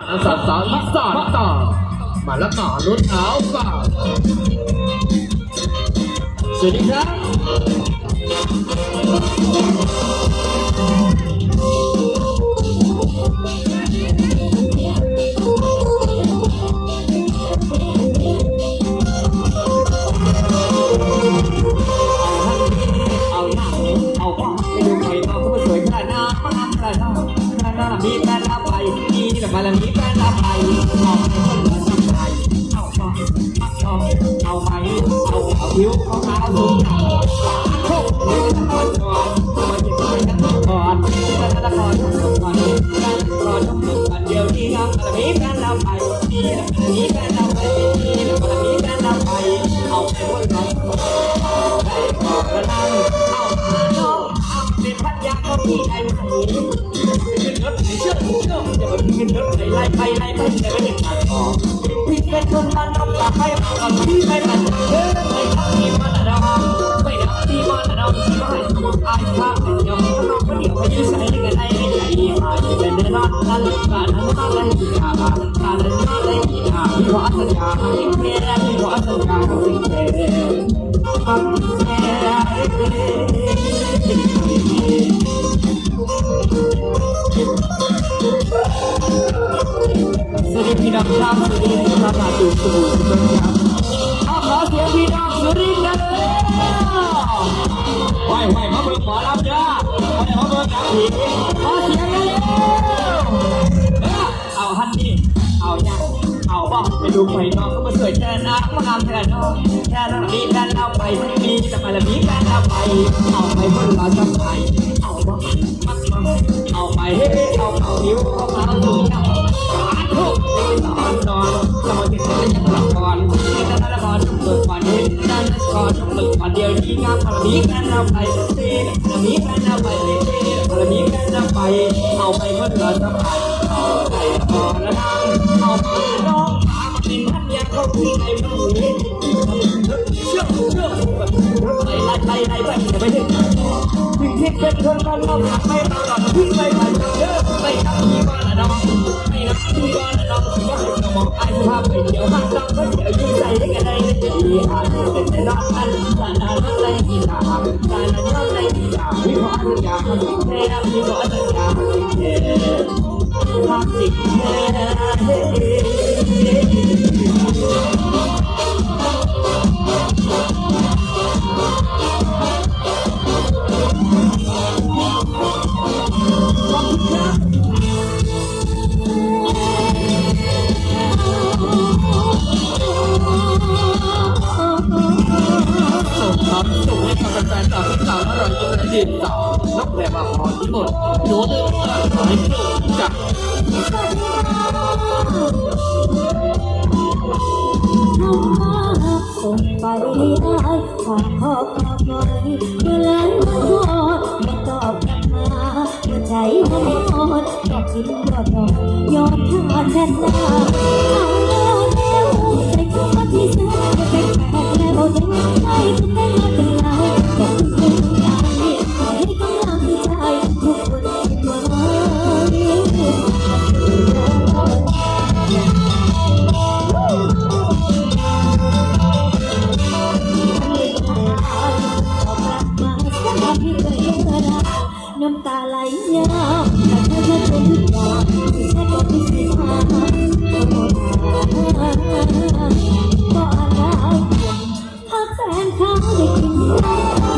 อาสาสาวอีสานต่อมาแล้วต่อรุ่นเท้าฝ่าสวัสดีครับเอาหน้าเอาพ่อไปดูใครน้องก็ นรับไปเอาไปคนละสักไปเอาพ่อเอาเอาไปเอาเอาผิวเอาขาวสูงหนาโค้งเลยจะก่อนก่อนมาเก็บไว้กันก่อนกันละก่อนก่อนกันก่อนกันเดี ไปไล่ไปแต่ไม่ได้ทางออกพี่เป็นคนมันต้องตาไปก่อนพี่ไม่มันเดินไม่ทำที่มันดองไม่ทำที่มันดองที่ไม่ให้ตัวอายข้าเป็นยอมน้องคนเดียวไปยืนใส่กันได้ไม่ใจดีหายเป็นเดินนอนนั่นการนั้นมาเลยที่หาการนั้นมาเลยอาพี่ขอสัญญาให้เมียพี่ขอสัญญาให้สิ่งเดียวส พี่น้อาวสุรินทร์ครับมาดูสมุทรสงครามเอาขอเสียงพี่น้องสุรินทร์นะไหวไหวมาเบิ่งหมอลำจ้าไหวมาเบิ่งหนังผีขอเสียงเร็วเอาฮันนี่เอายังเอาบ้องไปดูไฟน้องก็มาสวยแค่นะมางามแค่น้องแค่นั้นมีแฟนเอาไปมีแต่ไปแล้วมีแฟนเอาไป เอาไปเพื่อนเราจะไปเอาบ้องเอาไปเฮ้เอาเอานิ้วเอาเอาดูเนา เปิดฝันนั่นละครเปิดฝันเดียวที่งามพลังนี้แฟนเราไปซีพลังนี้แฟนเราไปซีพลังนี้แฟนเราไปเอาไปเมื่อเราจะไปเอาไปพอแล้วนะเอาไปน้องพามาเป็นพันยาเขาคุยในมือนี้เชื่อเชื่อไล่ไล่ไล่ไล่ไปไม่ถึงถึงที่เป็นคนกันเราไม่ตลอดที่ไม่ไปเยอะไม่ทำที่บ้านเราไม่นับที่บ้านเราที่บ้านเรา มองไอ้ภาพไปเดียวบ้านเราก็เดียวยืนใจได้กันได้ได้ดีอาจเป็นแต่นอกนั้นแต่นานนั้นในกีฬาแต่นานนั้นในกีฬาวิเคราะห์สัญญาทำแท้วิเคราะห์สัญญาทำแท้ทำสิ่งแท้ ส่งให้กับแฟนๆต่อที่สามอร่อยจนดินต่อนกแบบว่าพอที่หมดหนูเดินทางไปโลกจับส่งไปได้ฝากพ่อฝากไว้ดูแลมาทอดไม่ตอบกลับมาหัวใจมันหมดอยากกินก็ต้องยอมทานแทนหน้า นแล้วใจใจก็ไม่มาเป็น ไ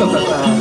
ขอ